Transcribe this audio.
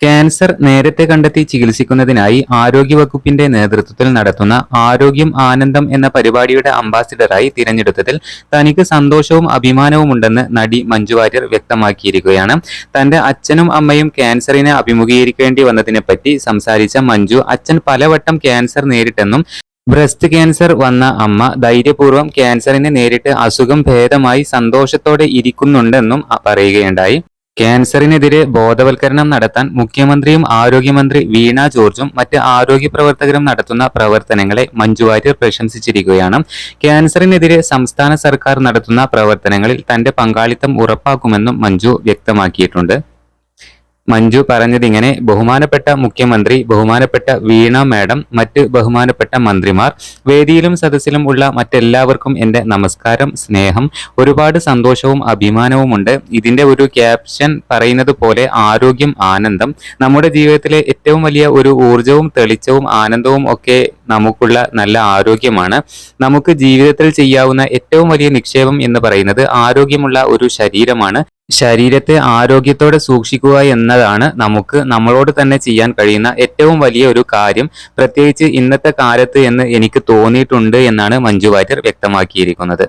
Cancer നേരത്തെ കണ്ടെത്തി ചികിത്സിക്കുന്നതിനായി ആരോഗ്യവകുപ്പിന്റെ നേതൃത്വത്തിൽ നടത്തുന്ന ആരോഗ്യം ആനന്ദം എന്ന പരിപാടിയുടെ അംബാസിഡറായി തിരഞ്ഞെടുത്തതിൽ തനിക്ക് സന്തോഷവും അഭിമാനവുമുണ്ടെന്ന് നടി മഞ്ജു വാര്യർ വ്യക്തമാക്കിയിരിക്കുകയാണ്. തന്റെ അച്ഛനും അമ്മയും ക്യാൻസറിനെ അഭിമുഖീകരിക്കേണ്ടി വന്നതിനെപ്പറ്റി സംസാരിച്ച മഞ്ജു അച്ഛൻ പലവട്ടം ക്യാൻസർ നേരിട്ടെന്നും ബ്രസ്റ്റ് ക്യാൻസർ വന്ന അമ്മ ധൈര്യപൂർവം ക്യാൻസറിനെ നേരിട്ട് അസുഖം ഭേദമായി സന്തോഷത്തോടെ ഇരിക്കുന്നുണ്ടെന്നും പറയുകയുണ്ടായി. ക്യാൻസറിനെതിരെ ബോധവൽക്കരണം നടത്താൻ മുഖ്യമന്ത്രിയും ആരോഗ്യമന്ത്രി വീണ ജോർജും മറ്റ് ആരോഗ്യ പ്രവർത്തകരും നടത്തുന്ന പ്രവർത്തനങ്ങളെ മഞ്ജു വാര്യർ പ്രശംസിച്ചിരിക്കുകയാണ്. ക്യാൻസറിനെതിരെ സംസ്ഥാന സർക്കാർ നടത്തുന്ന പ്രവർത്തനങ്ങളിൽ തന്റെ പങ്കാളിത്തം ഉറപ്പാക്കുമെന്നും മഞ്ജു വ്യക്തമാക്കിയിട്ടുണ്ട്. മഞ്ജു പറഞ്ഞതിങ്ങനെ ബഹുമാനപ്പെട്ട മുഖ്യമന്ത്രി ബഹുമാനപ്പെട്ട വീണ മാഡം മറ്റ് ബഹുമാനപ്പെട്ട മന്ത്രിമാർ വേദിയിലും സദസ്സിലും ഉള്ള മറ്റെല്ലാവർക്കും എന്റെ നമസ്കാരം സ്നേഹം ഒരുപാട് സന്തോഷവും അഭിമാനവുമുണ്ട്. ഇതിന്റെ ഒരു ക്യാപ്ഷൻ പറയുന്നത് പോലെ ആരോഗ്യം ആനന്ദം. നമ്മുടെ ജീവിതത്തിലെ ഏറ്റവും വലിയ ഒരു ഊർജവും തെളിച്ചവും ആനന്ദവും ഒക്കെ നമുക്കുള്ള നല്ല ആരോഗ്യമാണ്. നമുക്ക് ജീവിതത്തിൽ ചെയ്യാവുന്ന ഏറ്റവും വലിയ നിക്ഷേപം എന്ന് പറയുന്നത് ആരോഗ്യമുള്ള ഒരു ശരീരമാണ്. ശരീരത്തെ ആരോഗ്യത്തോടെ സൂക്ഷിക്കുക എന്നതാണ് നമുക്ക് നമ്മളോട് തന്നെ ചെയ്യാൻ കഴിയുന്ന ഏറ്റവും വലിയ ഒരു കാര്യം. പ്രത്യേകിച്ച് ഇന്നത്തെ കാലത്ത് എന്ന് എനിക്ക് തോന്നിയിട്ടുണ്ട് എന്നാണ് മഞ്ജു വാര്യർ വ്യക്തമാക്കിയിരിക്കുന്നത്.